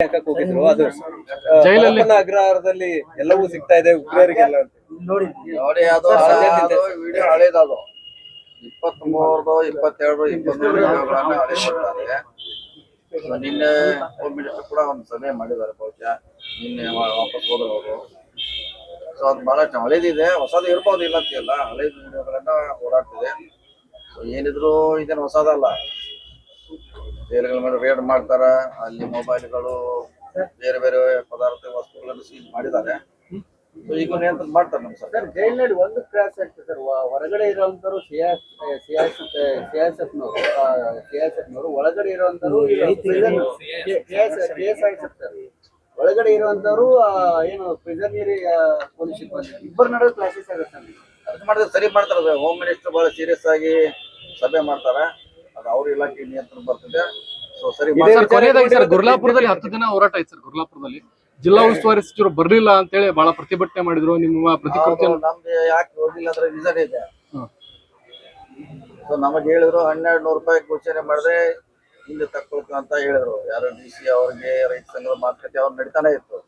ಹಾಕಕ್ ಹೋಗಿದ್ರು. ಅದು ಜೈಲಲ್ಲಿ- ಅಗ್ರಹಾರದಲ್ಲಿ ಎಲ್ಲವೂ ಸಿಗ್ತಾ ಇದೆ ಉಗ್ರರಿಗೆಲ್ಲ ಅಂತ. ನೋಡಿ ಅದು ವಿಡಿಯೋ ಹಳೇದದು. ಇಪ್ಪತ್ತ್ ಮೂರದು ಇಪ್ಪತ್ತೆರಡು ಇಪ್ಪತ್ಮೂರು ನಿನ್ನೆ ಹೋಮ್ ಮಿನಿಸ್ಟರ್ ಕೂಡ ಒಂದು ಸಭೆ ಮಾಡಿದ್ದಾರೆ ಬಹುಶಃ. ನಿನ್ನೆ ವಾಪಸ್ ಹೋದ್ರು ಅವರು ಸೊ ಅದು ಬಹಳಷ್ಟು ಹಳೇದಿದೆ. ಹೊಸದು ಇರ್ಬೋದು ಇಲ್ಲ ಅಂತಿಲ್ಲ ಹಳೇದು ವಿಡಿಯೋಗಳನ್ನ ಓಡಾಡ್ತಿದೆ. ಸೊ ಏನಿದ್ರು ಇದೇನು ಹೊಸದಲ್ಲ. ಜೈಲುಗಳ ಮೇಲೆ ರೇಡ್ ಮಾಡ್ತಾರ. ಅಲ್ಲಿ ಮೊಬೈಲ್ಗಳು ಬೇರೆ ಬೇರೆ ಪದಾರ್ಥ ವಸ್ತುಗಳನ್ನು ಸೀಲ್ ಮಾಡಿದ್ದಾರೆ. ಸೊ ಈಗ ನಿಯಂತ್ರಣ ಮಾಡ್ತಾರೆ ನಮ್ಮ ಸರ್ಕಾರ. ಸರ್ ಜೈಲಿನಲ್ಲಿ ಒಂದು ಕ್ರಾಸ್ ಆಗ್ತದೆ ಸರ್. ಹೊರಗಡೆ ಇರುವಂತರು ಸಿಯಾಸತ್ನವರು ಸಿಯಾಸತ್ನವರು ಒಳಗಡೆ ಇರುವಂತರು ಕೇಸ್ ಆಗಿರ್ತಾರೆ ಒಳಗಡೆ ಇರುವಂತವರು ಏನು ಪ್ರಿಸನರಿ ಪೊಲೀಸ್ ಸಿಬ್ಬಂದಿ. ಇಬ್ಬರ ನಡುವೆ ಕ್ಲಾಸಸ್ ಆಗುತ್ತೆ ಸರ್. ಅದು ಮಾಡಿದ್ರೆ ಸರಿ ಮಾಡ್ತಾರೆ ಹೋಮ್ ಮಿನಿಸ್ಟರ್ ಬಹಳ ಸೀರಿಯಸ್ ಆಗಿ ಸಭೆ ಮಾಡ್ತಾರೆ. ಅದು ಅವ್ರ ಇಲಾಖೆ ನಿಯಂತ್ರಣ ಬರ್ತದೆ. ಸೊ ಸರಿ. ಸರ್ ಕೊನೆಯದಾಗಿ ಸರ್ ಗುರ್ಲಾಪುರದಲ್ಲಿ ಹತ್ತು ದಿನ ಹೋರಾಟ ಆಯ್ತು ಸರ್ ಗುರ್ಲಾಪುರದಲ್ಲಿ. ಜಿಲ್ಲಾ ಉಸ್ತುವಾರಿ ಸಚಿವರು ಬರ್ಲಿಲ್ಲ ಅಂತೇಳಿ ಬಹಳ ಪ್ರತಿಭಟನೆ ಮಾಡಿದ್ರು. ನಿಮ್ಮ ಪ್ರತಿಕ್ರಿಯೆ ನಮ್ಗೆ ಯಾಕೆ ಹೋಗಿಲ್ಲ ಅಂದ್ರೆ ರೀಸನ್ ಇದೆ. ಸೊ ನಮಗೆ ಹೇಳಿದ್ರು ಹನ್ನೆರಡು ನೂರು ರೂಪಾಯಿ ಘೋಷಣೆ ಮಾಡಿದ್ರೆ ಹಿಂದೆ ತಕ್ಕೊಳ್ತು ಅಂತ ಹೇಳಿದ್ರು. ಯಾರು ಡಿ ಸಿ ಅವ್ರಿಗೆ ರೈತ ಸಂಘದ ಮಾತುಕತೆ ಅವ್ರು ನಡೀತಾನೆ ಇತ್ತು.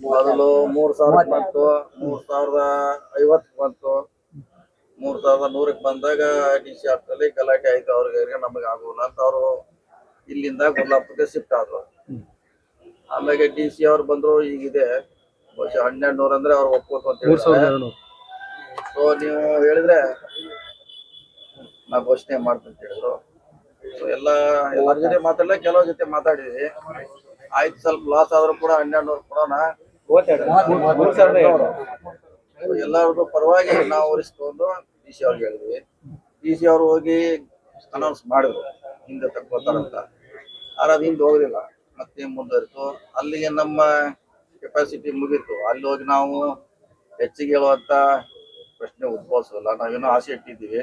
ಮೊದಲು ಮೂರ್ ಸಾವಿರ ಬಂತು ಮೂರ್ ಸಾವಿರದ ಐವತ್ತು ಬಂತು. ಮೂರ್ ಸಾವಿರದ ನೂರಕ್ಕೆ ಬಂದಾಗ ಡಿ ಸಿ ಆಫ್ಸಲ್ಲಿ ಗಲಾಟೆ ಆಯ್ತು. ಅವ್ರಿಗೆ ಅವ್ರಿಗೆ ನಮಗೆ ಆಗೋಲ್ಲ ಅಂತ ಅವರು ಇಲ್ಲಿಂದ ಗುಲ್ಲಾಪುರಕ್ಕೆ ಶಿಫ್ಟ್ ಆದ್ರು. ಆಮೇಲೆ ಡಿ ಸಿ ಅವ್ರು ಬಂದ್ರು ಈಗಿದೆ. ಬಹುಶಃ ಹನ್ನೆರಡು ನೂರ ಅಂದ್ರೆ ಅವ್ರು ಒಪ್ಕೋತು ಅಂತ ಸೊ ನೀವು ಹೇಳಿದ್ರೆ ನಾ ಘೋಷಣೆ ಮಾಡ್ತೀನಿ ಅಂತ ಹೇಳಿದ್ರು. ಸೊ ಎಲ್ಲ ಎಲ್ಲರ ಜೊತೆ ಮಾತಾಡಲ್ಲ ಕೆಲವ್ರ ಜೊತೆ ಮಾತಾಡಿದ್ವಿ. ಆಯ್ತು ಸ್ವಲ್ಪ ಲಾಸ್ ಆದ್ರೂ ಕೂಡ ಹನ್ನೆರಡು ನೂರು. ಕೊಡೋಣ ಎಲ್ಲರದು ಪರವಾಗಿ ನಾವು ಉಳಿಸ್ಕೊಂಡು ಸಿ ಅವ್ರಿಗೆ ಹೇಳಿದ್ವಿ. ಡಿ ಸಿ ಅವ್ರು ಹೋಗಿ ಅನೌನ್ಸ್ ಮಾಡಿದ್ರು, ಹಿಂದೆ ತಕ್ಕೋತಾರಂತ. ಆದ್ರೆ ಅದು ಹಿಂದೆ ಹೋಗಲಿಲ್ಲ. ಮತ್ತೆ ಮುಂದುವರಿತು. ಅಲ್ಲಿಗೆ ನಮ್ಮ ಕೆಪಾಸಿಟಿ ಮುಗೀತು. ಅಲ್ಲಿ ಹೋಗಿ ನಾವು ಹೆಚ್ಚಿಗೆ ಹೇಳುವಂತ ಪ್ರಶ್ನೆ ಉದ್ಭವಿಸಲ್ಲ. ನಾವೇನೋ ಆಸೆ ಇಟ್ಟಿದ್ದೀವಿ.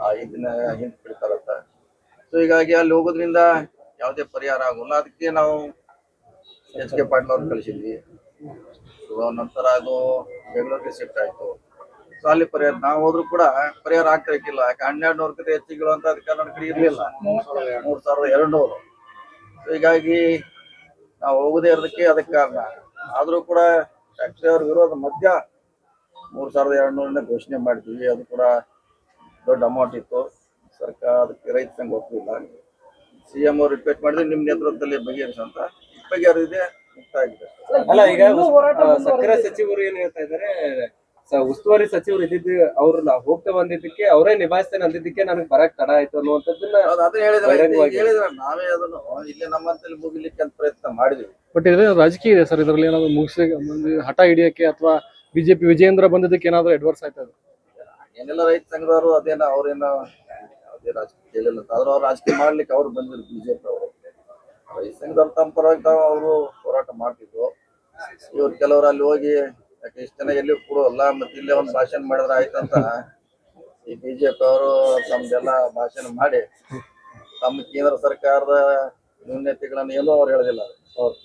ಆ ಇದನ್ನ ಹಿಂದೆ ಬಿಡ್ತಾರಂತ. ಸೊ ಹೀಗಾಗಿ ಅಲ್ಲಿ ಹೋಗೋದ್ರಿಂದ ಯಾವುದೇ ಪರಿಹಾರ ಆಗೋಲ್ಲ. ಅದಕ್ಕೆ ನಾವು ಎಚ್ ಕೆ ಪಾಟೀಲ್ ಅವ್ರನ್ನ ಕಳಿಸಿದ್ವಿ. ಸೊ ನಂತರ ಅದು ಬೆಂಗಳೂರಿಗೆ ಶಿಫ್ಟ್ ಆಯ್ತು. ಸೊ ಅಲ್ಲಿ ಪರಿಹಾರ ನಾವು ಹೋದ್ರು ಕೂಡ ಪರಿಹಾರ ಆಗ್ತಾ ಯಾಕ ಯಾಕೆ ಹನ್ನೆರಡು ನೂರಕ್ಕಿಂತ ಹೆಚ್ಚಿಗೆ ಅಂತ ಅದಕ್ಕೆ ನನ್ನ ಕಡೆ ಇರಲಿಲ್ಲ. ಮೂರ್ ಸಾವಿರದ ಎರಡು ನೂರು ಸೊ ಹೀಗಾಗಿ ನಾವು ಹೋಗದೇ ಇರೋದಕ್ಕೆ ಅದಕ್ಕೆ ಕಾರಣ. ಆದ್ರೂ ಕೂಡ ಫ್ಯಾಕ್ಟ್ರಿ ಅವ್ರಿಗೆ ಇರೋದು ಮಧ್ಯ ಮೂರ್ ಸಾವಿರದ ಎರಡು ನೂರನ್ನ ಘೋಷಣೆ ಮಾಡಿದ್ವಿ. ಅದು ಕೂಡ ದೊಡ್ಡ ಅಮೌಂಟ್ ಇತ್ತು. ಸರ್ಕಾರ ಅದಕ್ಕೆ ರೈತ ಸಂಘ ಒಪ್ಪಲಿಲ್ಲ ಸಿ ಎಂ ಅವ್ರು ರಿಕ್ವೆಸ್ಟ್ ಮಾಡಿದ್ರೆ ನಿಮ್ಮ ನೇತೃತ್ವದಲ್ಲಿ ಬಗೆಹರಿಸಂತ ಬಗೆಹರಿದಿದೆ ಮುಕ್ತ ಆಗಿದೆ ಅಲ್ಲ ಈಗ ಸಕ್ಕರೆ ಸಚಿವರು ಏನ್ ಹೇಳ್ತಾ ಇದಾರೆ ಸ- ಉಸ್ತುವಾರಿ ಸಚಿವರು ಇದ್ದಿದ್ದು ಅವ್ರು ನಾವು ಹೋಗ್ತಾ ಬಂದಿದ್ದಕ್ಕೆ ಅವರೇ ನಿಭಾಯಿಸ್ತೇನೆ ಅಂದಿದ್ದಕ್ಕೆ ನನಗೆ ಬರಕ್ ತಡ ಆಯ್ತು ಅನ್ನುವಂಥದ್ದನ್ನ ನಾವೇ ಅದನ್ನು ಇಲ್ಲಿ ನಮ್ಮಂತಲ್ಲಿ ಮುಗಿಲಿಕ್ಕೆ ಅಂತ ಪ್ರಯತ್ನ ಮಾಡಿದ್ವಿ. ಬಟ್ ಇದ್ರೆ ರಾಜಕೀಯ ಇದೆ ಸರ್ ಇದರಲ್ಲಿ ಏನಾದ್ರು ಮುಗಿಸಿ ಹಠ ಹಿಡಿಯಕ್ಕೆ ಅಥವಾ ಬಿಜೆಪಿ ವಿಜಯೇಂದ್ರ ಬಂದಿದ್ದಕ್ಕೆ ಏನಾದ್ರು ಅಡ್ವರ್ಸ್ ಆಯ್ತದ ಏನೆಲ್ಲ ರೈತ ಸಂಘದವರು ಅದೇನೋ ಅವ್ರೇನ ಯಾವುದೇ ರಾಜಕೀಯ ಹೇಳಿಲ್ಲ ಆದ್ರೂ ಆದ್ರೆ ಅವ್ರು ರಾಜಕೀಯ ಮಾಡ್ಲಿಕ್ಕೆ ಅವ್ರು ಬಂದಿದ್ರು ಬಿಜೆಪಿ ಅವರು. ರೈತ ಸಂಘದವ್ರು ತಮ್ಮ ಪರವಾಗಿ ತಾವು ಅವರು ಹೋರಾಟ ಮಾಡ್ತಿದ್ರು. ಇವ್ರು ಕೆಲವರು ಅಲ್ಲಿ ಹೋಗಿ ಯಾಕೆ ಇಷ್ಟ ಜನ ಎಲ್ಲಿ ಕೊಡೋಲ್ಲ ಮತ್ತೆ ಇಲ್ಲೇ ಒಂದು ಭಾಷಣ ಮಾಡಿದ್ರೆ ಆಯ್ತಂತ ಈ ಬಿಜೆಪಿ ಅವರು ತಮ್ದೆಲ್ಲ ಭಾಷಣ ಮಾಡಿ ತಮ್ಮ ಕೇಂದ್ರ ಸರ್ಕಾರದ ನ್ಯೂನ್ಯತೆಗಳನ್ನು ಏನೂ ಅವ್ರು ಹೇಳೋದಿಲ್ಲ ಅವ್ರು.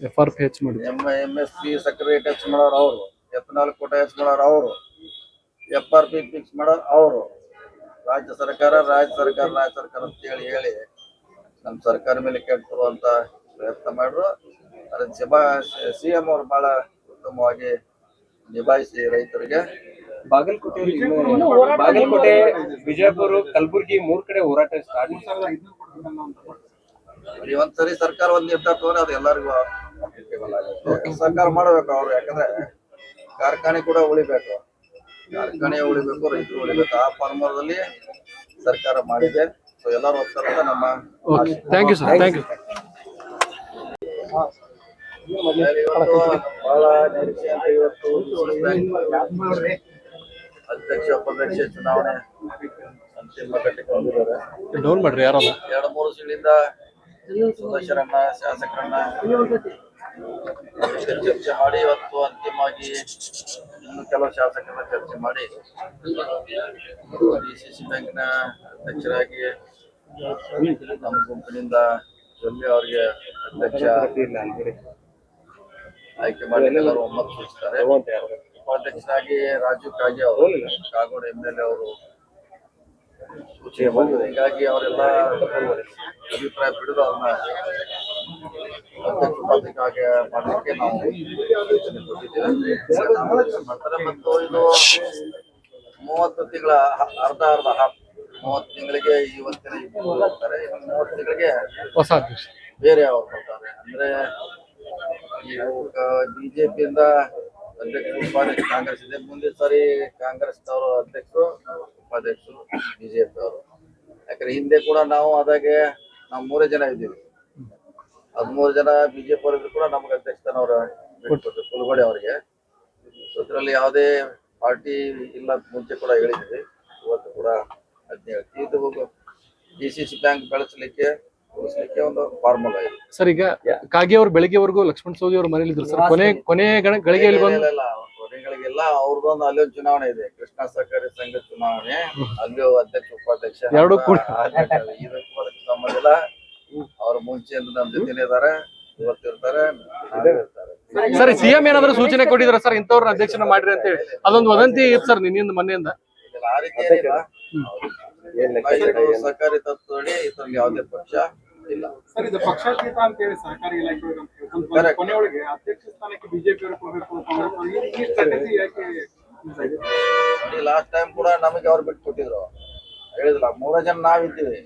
ಎಫ್ ಆರ್ ಪಿ ಹೆಚ್ಚು ಮಾಡಿದ್ರು. ಎಂ ಎಂ ಎಸ್ ಪಿ ಸಕ್ಕರೆ ಮಾಡೋರು ಅವರು ಎತ್ನಾಲ್ ಕೋಟ ಹೆಚ್ಚು ಮಾಡೋರು ಅವರು ಎಫ್ ಆರ್ ಪಿ ಫಿಕ್ಸ್ ಮಾಡೋರು ಅವರು. ರಾಜ್ಯ ಸರ್ಕಾರ ರಾಜ್ಯ ಸರ್ಕಾರ ರಾಜ್ಯ ಸರ್ಕಾರ ಅಂತ ಹೇಳಿ ಹೇಳಿ ನಮ್ಮ ಸರ್ಕಾರ ಮೇಲೆ ಕೆಟ್ಟರುವಂತ ಪ್ರಯತ್ನ ಮಾಡಿದ್ರು ಅದ್ರ ಸಿಬಾ ಸಿ ಎಂ ಅವರು ಬಹಳ ಉತ್ತಮವಾಗಿ ನಿಭಾಯಿಸಿ ರೈತರಿಗೆ. ಬಾಗಲಕೋಟೆಯಲ್ಲಿ ಇನ್ನು- ಬಾಗಲಕೋಟೆ ವಿಜಯಪುರ ಕಲಬುರಗಿ ಮೂರ್ ಕಡೆ ಹೋರಾಟ ಸ್ಟಾರ್ಟ್ ಈ ಒಂದ್ಸರಿ ಸರ್ಕಾರ ಒಂದ್ ನಿರ್ಧಾರ ತಗೊಂಡ್ರೆ ಅದು ಎಲ್ಲರಿಗೂ ಆಗುತ್ತೆ. ಸರ್ಕಾರ ಮಾಡಬೇಕು ಅವ್ರು ಯಾಕಂದ್ರೆ ಕಾರ್ಖಾನೆ ಕೂಡ ಉಳಿಬೇಕು. ಕಾರ್ಖಾನೆ ಉಳಿಬೇಕು ರೈತರು ಉಳಿಬೇಕು. ಆ ಫಾರ್ಮರ್ದಲ್ಲಿ ಸರ್ಕಾರ ಮಾಡಿದೆ. ಸೊ ಎಲ್ಲರೂ ಹೋಗ್ತಾರ ನಮ್ಮ thank you sir thank you ಬಹಳ ನಿರೀಕ್ಷೆ ಇವತ್ತು ಅಧ್ಯಕ್ಷ ಉಪಾಧ್ಯಕ್ಷ ಚುನಾವಣೆ ಅಂತಿಮ ಘಟ್ಟಕ್ಕೆ ಬಂದಿದ್ದಾರೆ ಡೌನ್ ಮಾಡ್ರಿ ಎರಡು ಮೂರು ಸೀಟಿಂದ ಸದಸ್ಯರನ್ನ ಶಾಸಕರನ್ನ ಚರ್ಚೆ ಮಾಡಿ ಇವತ್ತು ಅಂತಿಮವಾಗಿ ಇನ್ನು ಕೆಲವು ಶಾಸಕರನ್ನ ಚರ್ಚೆ ಮಾಡಿ ಡಿ ಸಿ ಸಿ ಬ್ಯಾಂಕ್ನ ಅಧ್ಯಕ್ಷರಾಗಿ ನಮ್ಮ ಗುಂಪಿನಿಂದ ಜೊಲ್ಲೆ ಅವರಿಗೆ ಅಧ್ಯಕ್ಷ ಆಯ್ಕೆ ಮಾಡಿ ಎಲ್ಲರೂ ಒಮ್ಮತ ಸೂಚಿಸ್ತಾರೆ. ಉಪಾಧ್ಯಕ್ಷರಾಗಿ ರಾಜು ಕಾಗೆ ಅವರು ಕಾಗೋಡು ಎಂ ಎಲ್ ಎ ಅವರು ಸೂಚನೆ ಬಂದಿದೆ. ಹೀಗಾಗಿ ಅವರೆಲ್ಲ ಅಭಿಪ್ರಾಯ ಬಿಡೋದು ಅವ್ರನ್ನ ಅಧ್ಯಕ್ಷ ಉಪಾಧ್ಯಕ್ಷ ಆಗಿ ಮಾಡಲಿಕ್ಕೆ ನಾವು ಸೂಚನೆ ಕೊಟ್ಟಿದ್ದೇವೆ. ನಾಮಿನೇಷನ್ ಮಾಡ್ತಾರೆ. ಮತ್ತು ಇದು ಮೂವತ್ತು ತಿಂಗಳ ಅರ್ಧ ಅರ್ಧ ಹಾಫ್ ಮೂವತ್ತು ತಿಂಗಳಿಗೆ ಇವತ್ತಿನ ಇಬ್ಬರು ಮೂವತ್ತು ತಿಂಗಳಿಗೆ ಹೊಸ ಬೇರೆ ಅವ್ರು ಬರ್ತಾರೆ ಅಂದ್ರೆ ಬಿಜೆಪಿಯಿಂದ ಅಧ್ಯಕ್ಷರು ಉಪಾಧ್ಯಕ್ಷ ಕಾಂಗ್ರೆಸ್ ಇದೆ. ಮುಂದಿನ ಸಾರಿ ಕಾಂಗ್ರೆಸ್ ಅವರು ಅಧ್ಯಕ್ಷರು, ಉಪಾಧ್ಯಕ್ಷರು ಬಿಜೆಪಿ ಅವರು ಯಾಕಂದ್ರೆ ಹಿಂದೆ ಕೂಡ ನಾವು ಅದಾಗೆ ನಾವು ಮೂರೇ ಜನ ಇದ್ದೀವಿ. ಹದಿಮೂರು ಜನ ಬಿಜೆಪಿ ಅವರಿದ್ರು ಕೂಡ ನಮ್ಗೆ ಅಧ್ಯಕ್ಷತನವ್ರ ಕುಲಗೋಡೆ ಅವರಿಗೆ. ಇದರಲ್ಲಿ ಯಾವುದೇ ಪಾರ್ಟಿ ಇಲ್ಲ ಮುಂಚೆ ಕೂಡ ಹೇಳಿದ್ವಿ. ಇವತ್ತು ಕೂಡ ಅದ್ನೇ ಹೇಳ್ತೀವಿ. ಇದು ಡಿ ಸಿ ಸಿ ಬ್ಯಾಂಕ್ ಬೆಳೆಸಲಿಕ್ಕೆ ಉಳಿಸ್ಲಿಕ್ಕೆ ಒಂದು ಫಾರ್ಮುಲಾ ಇದೆ. ಸರ್ ಈಗ ಕಾಗೆ ಅವ್ರು ಬೆಳಿಗ್ಗೆವರೆಗೂ ಲಕ್ಷ್ಮಣ ಸೋದಿ ಅವ್ರ ಮನೇಲಿ ಇದ್ರು ಸರ್. ಕೊನೆ ಕೊನೆ ಗಣ- ಗಳಿಗೆಯಲ್ಲಿ ಬಂದು ಇಲ್ಲ, ಇಲ್ಲ, ಕೊನೆಗಳಿಗೆಲ್ಲ ಅವ್ರದ್ದೊಂದು ಅಲ್ಲಿ ಒಂದು ಚುನಾವಣೆ ಇದೆ. ಕೃಷ್ಣ ಸಹಕಾರಿ ಸಂಘ ಚುನಾವಣೆ. ಅಲ್ಲಿ ಅಧ್ಯಕ್ಷ ಉಪಾಧ್ಯಕ್ಷ ಎರಡು ಕೂಡ. ಆಗ್ಬೇಕಾದ್ರೆ ಇದಕ್ಕೂ ಅದಕ್ಕೆ ಸಂಬಂಧ ಇಲ್ಲ. ಅವ್ರ ಮುಂಚೆಯಿಂದ ನಮ್ ಜೊತೆಲಿ ಇದಾರೆ. ಇವತ್ತಿರ್ತಾರೆ ನಾಳೆ ಇರ್ತಾರೆ. ಸರ್ ಸಿಎಂ ಏನಾದ್ರು ಸೂಚನೆ ಕೊಟ್ಟಿದ್ರ ಸರ್? ಇಂಥವ್ರನ್ನ ಅಧ್ಯಕ್ಷನ ಮಾಡ್ರಿ ಅಂತ ಹೇಳಿ. ಅದೊಂದು ವದಂತಿ ಇತ್ತು ಸರ್ ನಿನ್ನಿಂದ ಮೊನ್ನೆಯಿಂದ. ಆ ರೀತಿ ಏನಿಲ್ಲ. ಸಹಕಾರಿ ತತ್ವದಡಿ ಇದ್ರಲ್ಲಿ ಯಾವುದೇ ಪಕ್ಷ ಇಲ್ಲ. ಸರ್ ಇದು ಪಕ್ಷಾತೀತ ಅಂತ ಹೇಳಿ ಸಹಕಾರಿ ಇಲಾಖೆ ಕೊನೆಯೊಳಗೆ ಅಧ್ಯಕ್ಷ ಸ್ಥಾನಕ್ಕೆ ಬಿಜೆಪಿ ಅವರು ಕೊಡಬೇಕು ಈ- ಸ್ಟ್ರಾಟಜಿ ಯಾಕೆ? ಲಾಸ್ಟ್ ಟೈಮ್ ಕೂಡ ನಮಗೆ ಅವ್ರು ಬಿಟ್ಟು ಕೊಟ್ಟಿದ್ರು. ಹೇಳಿದಿಲ್ಲ ಮೂರ ಜನ ನಾವಿದ್ದೀವಿ.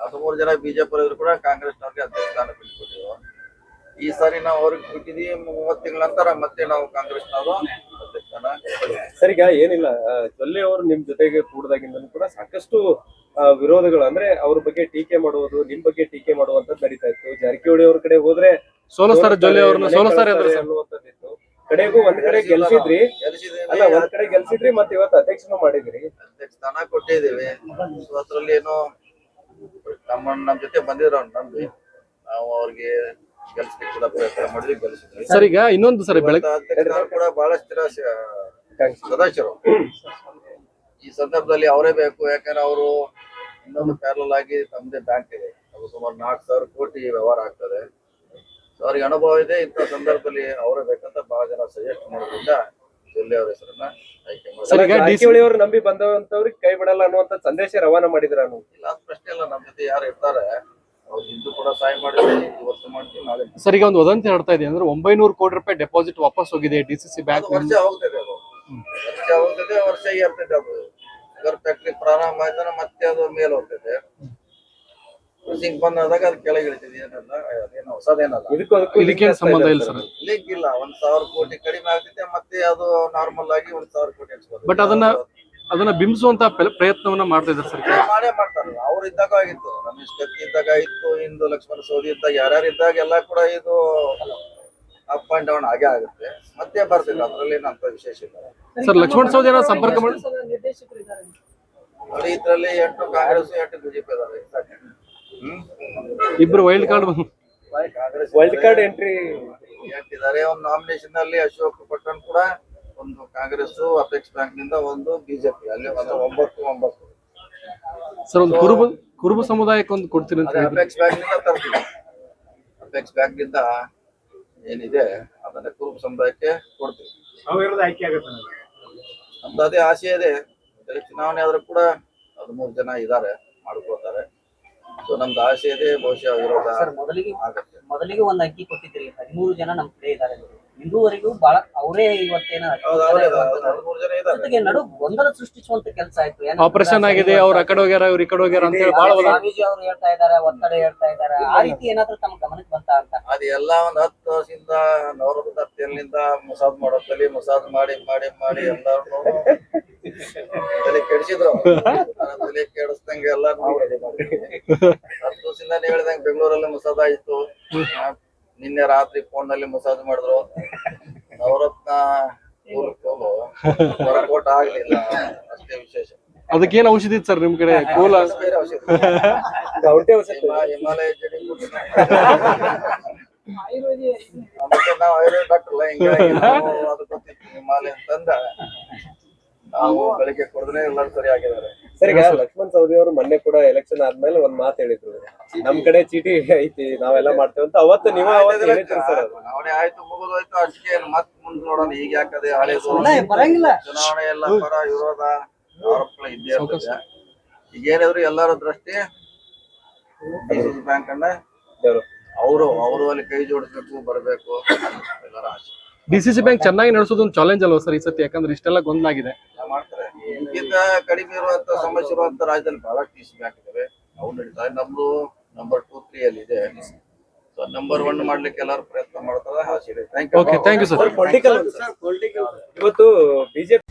ಹದಿಮೂರು ಜನ ಬಿಜೆಪಿ ಇದ್ರು ಕೂಡ ಕಾಂಗ್ರೆಸ್ ಕಾಂಗ್ರೆಸ್ನವ್ರಿಗೆ ಅಧ್ಯಕ್ಷ ಸ್ಥಾನ ಬಿಟ್ಟು ಕೊಟ್ಟಿದ್ರು. ಈ ಸಾರಿ ನಾವು ಅವ್ರಿಗೆ ಬಿಟ್ಟಿದೀವಿ ಮೂವತ್ತು ತಿಂಗಳ ನಂತರ ಮತ್ತೆ ನಾವು ಕಾಂಗ್ರೆಸ್ನವರು. ಸರ್ ಈಗ ಏನಿಲ್ಲ. ಜೊಲ್ಲೆ ಅವರು ನಿಮ್ ಜೊತೆಗೆ ಕೂಡದಾಗಿಂದಲೂ ಕೂಡ ಸಾಕಷ್ಟು ವಿರೋಧಗಳು ಅಂದ್ರೆ ಅವ್ರ ಬಗ್ಗೆ ಟೀಕೆ ಮಾಡುವುದು ನಿಮ್ ಬಗ್ಗೆ ಟೀಕೆ ಮಾಡುವಂತದ್ದು ನಡೀತಾ ಇತ್ತು. ಜಾರಕಿಹೊಳಿ ಅವ್ರ ಕಡೆ ಹೋದ್ರೆ ಸೋಲಸ್ತಾರ ಜೊಲ್ಲೆ ಅವ್ರನ್ನ ಸೋಲಸ್ತಾರ ಅನ್ನುವಂಥದ್ದಿತ್ತು. ಕಡೆಗೂ ಒಂದ್ ಕಡೆ ಗೆಲ್ಸಿದ್ರಿ. ಅಲ್ಲ ಒಂದ್ ಕಡೆ ಗೆಲ್ಸಿದ್ರಿ ಮತ್ತೆ ಇವತ್ತು ಅಧ್ಯಕ್ಷನ ಮಾಡಿದ್ರಿ. ಅಧ್ಯಕ್ಷ ಸ್ಥಾನ ಕೊಟ್ಟಿದ್ದೀವಿ. ಸೊ ಅದ್ರಲ್ಲಿ ಏನೋ ನಮ್ಮ ನಮ್ ಜೊತೆ ಬಂದಿದ್ರು ಅವ್ರು ನಂಬಿ ನಾವು ಅವ್ರಿಗೆ ಗೆಲ್ಸ್ಲಿಕ್ಕೆ ಕೂಡ ಪ್ರಯತ್ನ ಮಾಡಿದ್ವಿ ಗೆಲ್ಸಿದ್ವಿ ಸರ್ ಈಗ ಇನ್ನೊಂದು ಸರಿ ಬೆಳಗ್ಗೆ ಅಧ್ಯಕ್ಷರು ಕೂಡ ಬಹಳಷ್ಟು ಜನ ಸ- ಸದಸ್ಯರು. ಈ ಸಂದರ್ಭದಲ್ಲಿ ಅವರೇ ಬೇಕು ಯಾಕಂದ್ರೆ ಅವರು ಇನ್ನೊಂದು ಪ್ಯಾರಲ್ ಆಗಿ ತಮ್ಮದೇ ಬ್ಯಾಂಕ್ ಇದೆ. ಅದು ಸುಮಾರು ನಾಲ್ಕು ಸಾವಿರ ಕೋಟಿ ವ್ಯವಹಾರ ಆಗ್ತದೆ. ಸೊ ಅವ್ರಿಗೆ ಅನುಭವ ಇದೆ ಇಂಥ ಸಂದರ್ಭದಲ್ಲಿ ಅವರೇ ಬೇಕಂತ ಬಹಳ ಜನ ಸಜೆಸ್ಟ್ ಮಾಡೋದ್ರಿಂದ ಜೊಲ್ಲೆ ಅವ್ರ ಹೆಸರನ್ನ ಆಯ್ಕೆ ಸರ್, ಈಗ DC ಜಾರಕಿಹೊಳಿ ಅವರು ನಂಬಿ ಬಂದವಂತವ್ರಿಗೆ ಕೈ ಬಿಡಲ್ಲ ಅನ್ನುವಂತ ಸಂದೇಶ ರವಾನ ಮಾಡಿದ್ರ ಇಲ್ಲ ಅದ್ ಪ್ರಶ್ನೆ ಇಲ್ಲ. ನಮ್ಮ ಜೊತೆ ಯಾರು ಇರ್ತಾರೆ ಅವ್ರು ಹಿಂದೂ ಕೂಡ ಸಹಾಯ ಮಾಡಿದ್ವಿ ಇವತ್ತು ಮಾಡ್ತೀವಿ ನಾಳೆ ಮಾಡ್ತೀವಿ. ಸರ್ ಈಗ ಒಂದು ವದಂತಿ ನಡ್ತಾ ಇದೆ ಅಂದ್ರೆ ಒಂಬೈನೂರು ಕೋಟಿ ರೂಪಾಯಿ ಡೆಪಾಸಿಟ್ ವಾಪಸ್ ಹೋಗಿದೆ ಡಿ ಸಿ ಸಿ ಬ್ಯಾಂಕ್ ವರ್ಷ ಹೋಗ್ತದೆ ಅದು. ವರ್ಷ ಹೋಗ್ತದೆ ವರ್ಷ ಅದು. ಶುಗರ್ ಫ್ಯಾಕ್ಟ್ರಿ ಪ್ರಾರಂಭ ಆಯ್ತಾನ ಮತ್ತೆ ಅದು ಮೇಲೆ ಹೋಗ್ತದೆ. ಬಂದ್ ಬಂದಾದಾಗ ಅದು ಕೆಳಗೆ ಇಳಿತದೆ ಏನಲ್ಲ ಅದೇನು ಹೊಸದೇನಲ್ಲ. ಇದಕ್ಕೂ ಸಂಬಂಧ ಇಲ್ಲ ಸರ್. ಲಿಂಕ್ ಇಲ್ಲ ಒಂದ್ ಸಾವಿರ ಕೋಟಿ ಕಡಿಮೆ ಆಗ್ತೈತೆ ಮತ್ತೆ ಅದು ನಾರ್ಮಲ್ ಆಗಿ ಒಂದ್ ಸಾವಿರ ಕೋಟಿ ಬಟ್ ಅದನ್ನ- ಅದನ್ನ ಬಿಂಬಿಸುವಂತ ಪ್ರಯತ್ನವನ್ನ ಮಾಡ್ತಾ ಇದ್ದಾರೆ ಸರ್ ಮಾಡೇ ಮಾಡ್ತಾರೆ. ಅವ್ರು ಇದ್ದಾಗ ಆಗಿತ್ತು. ರಮೇಶ್ ಕತ್ತಿ ಇದ್ದಾಗ ಇತ್ತು ಇಂದು ಲಕ್ಷ್ಮಣ ಸೋದಿ ಇದ್ದಾಗ ಯಾರ್ಯಾರು ಇದ್ದಾಗ ಎಲ್ಲ ಕೂಡ ಇದು ಅಪ್ ಅಂಡ್ ಡೌನ್ ಆಗೇ ಆಗುತ್ತೆ. ಮತ್ತೆ ಬರ್ತಿಲ್ಲ ಅದ್ರಲ್ಲಿ ನಮ್ಮ ವಿಶೇಷ ಇಲ್ಲ. ಸರ್ ಲಕ್ಷ್ಮಣ್ ಸೌದಿ ಏನೋ ಸಂಪರ್ಕ ಮಾಡಿ ನೋಡಿ ಇದ್ರಲ್ಲಿ ಎಂಟು ಕಾಂಗ್ರೆಸ್ ಎಂಟು ಬಿಜೆಪಿ ಹ್ಮ್? ಇಬ್ರು wild card wild card entry ಎಂಟಿದ್ದಾರೆ. ಒಂದು ನಾಮಿನೇಷನ್ ಅಲ್ಲಿ ಅಶೋಕ್ ಪಟ್ಟಣ್ ಕೂಡ ಒಂದು ಕಾಂಗ್ರೆಸ್ ಅಪೆಕ್ಸ್ ಬ್ಯಾಂಕ್ನಿಂದ ಒಂದು ಬಿಜೆಪಿ ಅಲ್ಲಿ ಒಂದು ಒಂಬತ್ತು ಒಂಬತ್ತು. ಸರ್ ಒಂದು ಕುರುಬ ಕುರುಬ ಸಮುದಾಯಕ್ಕೆ ಒಂದು ಕೊಡ್ತೀನಿ ಅಂತ ಹೇಳಿದ್ರು. ಅಪೆಕ್ಸ್ ಬ್ಯಾಂಕ್ನಿಂದ ತರ್ತೀವಿ. ಅಪೆಕ್ಸ್ ಬ್ಯಾಂಕ್ನಿಂದ ಏನಿದೆ ಅದನ್ನ ಕುರುಬ ಸಮುದಾಯಕ್ಕೆ ಕೊಡ್ತೀವಿ. ಆಯ್ಕೆ ಆಗುತ್ತೆ ನನಗೆ. ನಮ್ದು ಅದೇ ಆಸೆ ಇದೆ. ಬೇರೆ ಚುನಾವಣೆ ಆದ್ರೂ ಕೂಡ ಹದಿಮೂರು ಜನ ಇದ್ದಾರೆ ಮಾಡ್ಕೊಳ್ತಾರೆ. ಸೊ ನಮ್ದು ಆಸೆ ಇದೆ ಬಹುಶಃ ವಿರೋಧ ಸರ್ ಮೊದಲಿಗೆ ಆಗುತ್ತೆ. ಮೊದಲಿಗೆ ಒಂದು ಅಕ್ಕಿ ಕೊಟ್ಟಿದ್ರಿ ಹದಿಮೂರು ಜನ ನಮ್ ಕಡೆ ಇದ್ದಾರೆ ಇಂದುವರೆಗೂ ಬಹಳ ಅವರೇ ಇವತ್ತೇನ ಜೊತೆಗೆ ನಡು ಗೊಂದಲ ಸೃಷ್ಟಿಸುವಂತ ಕೆಲಸ ಆಯ್ತು. ಆಪರೇಷನ್ ಆಗಿದೆ ಅವ್ರು ಆ ಕಡೆ ಹೋಗ್ಯಾರ ಇವ್ರ ಈ ಕಡೆ ಹೋಗ್ಯಾರ ಅಂತ ಹೇಳಿ ಬಹಳ ಸ್ವಾಮೀಜಿ ಅವರು ಹೇಳ್ತಾ ಇದಾರೆ ಒತ್ತಡ ಹೇಳ್ತಾ ಇದಾರೆ ಆ ರೀತಿ ಏನಾದ್ರೂ ತಮ್ಮ ಗಮನಕ್ಕೆ ಬಂತ ಅಂತ? ಅದೆಲ್ಲ ಎಲ್ಲ ಒಂದ್ ಹತ್ತು ವರ್ಷದಿಂದ ನವರದ ತೆಲಿನಿಂದ ಮುಸಾದ್ ಮಾಡೋ ತಲೆ ಮುಸಾದ್ ಮಾಡಿ ಮಾಡಿ ಮಾಡಿ ಎಲ್ಲಾರು ತಲೆ ಕೆಡಿಸಿದ್ರು. ತಲೆ ಕೆಡಿಸ್ದಂಗೆ ಎಲ್ಲಾರು ಹತ್ತು ವರ್ಷದಿಂದ ಹೇಳಿದಂಗೆ ಹೇಳ್ದಂಗೆ ಬೆಂಗಳೂರಲ್ಲಿ ಮುಸಾದ್ ಆಯ್ತು. ನಿನ್ನೆ ರಾತ್ರಿ ಫೋನ್ನಲ್ಲಿ ಮಸಾಜ್ ಮಾಡಿದ್ರು. ನವರತ್ನ ವರ್ಕೌಟ್ ಆಗ್ಲಿಲ್ಲ. ಅಷ್ಟೇ ವಿಶೇಷ. ಅದಕ್ಕೇನ್ ಔಷಧಿ ಇತ್ತು ಸರ್ ನಿಮ್ ಕಡೆ? ಕೂಲ? ಬೇರೆ ಔಷಧಿ. ಹಿಮ- ಹಿಮಾಲಯ ಜಡಿ ಮತ್ತೆ ನಾವು ಆಯುರ್ವೇದ ಡಾಕ್ಟರ್ ಅಲ್ಲ ಹಿಂಗಾಗಿ ನಾವು ಅದು ಗೊತ್ತಿತ್ತು ಹಿಮಾಲಯ ಅಂತಂದ. ನಾವು ಬೆಳಿಗ್ಗೆ ಕುಡಿದ್ರೆ ಎಲ್ಲರೂ ಸರಿ ಆಗಿದ್ದಾರೆ ಸರ್ ಲಕ್ಷ್ಮಣ್ ಸವದಿ ಅವರು ಮೊನ್ನೆ ಕೂಡ ಎಲೆಕ್ಷನ್ ಆದ್ಮೇಲೆ ಒಂದ್ ಮಾತು ಹೇಳಿದ್ರು. ನಮ್ ಕಡೆ ಚೀಟಿ ಐತಿ ನಾವೆಲ್ಲ ಮಾಡ್ತೇವೆ ಅಂತ ಅವತ್ತು ನೀವು ಚುನಾವಣೆ ಆಯ್ತು ಮುಗಿದೋಯ್ತು ಅಷ್ಟೇ ಮತ್ ಮುಂದ್ ನೋಡೋಣ ಈಗ ಯಾಕದೆ ಬರಂಗಿಲ್ಲ. ಚುನಾವಣೆ ಎಲ್ಲ ಪರ ವಿರೋಧ ಆರೋಪಗಳು ಇದ್ದೇ ಇರ್ತದೆ. ಈಗ ಏನಿದ್ರು ಎಲ್ಲರ ದೃಷ್ಟಿ ಬ್ಯಾಂಕ್ ಅನ್ನ. ಅವರು ಅವರು ಅಲ್ಲಿ ಕೈ ಜೋಡಿಸ್ಬೇಕು ಬರಬೇಕು. ಎಲ್ಲರ ಆಸೆ ಡಿಸಿಸಿ ಬ್ಯಾಂಕ್ ಚೆನ್ನಾಗಿ ನಡೆಸೋದು ಒಂದು ಚಾಲೆಂಜ್ ಅಲ್ವಾ ಸರ್ ಈ ಸತಿ? ಯಾಕಂದ್ರೆ ಇಷ್ಟೆಲ್ಲ ಗೊಂದಲ ಆಗಿದೆ. ಮಾಡ್ತಾರೆ. ಇದಕ್ಕಿಂತ ಕಡಿಮೆ ಇರುವಂತ ಸಮಸ್ಯೆ ಇರುವಂತ ರಾಜ್ಯದಲ್ಲಿ ಬಹಳ ಟಿ ಸಿ ಬ್ಯಾಂಕ್ ಇದಾವೆ ಅವು ನಡೀತಾರೆ ನಮ್ದು ನಂಬರ್ ಟೂ ತ್ರೀ ಅಲ್ಲಿ ಇದೆ ಸೊ ನಂಬರ್ ಒನ್ ಮಾಡ್ಲಿಕ್ಕೆ ಎಲ್ಲರೂ ಪ್ರಯತ್ನ ಮಾಡ್ತಾರೆ. ಆಸೆ ಇದೆ. Thank you okay thank you sir political ಇವತ್ತು ಬಿಜೆಪಿ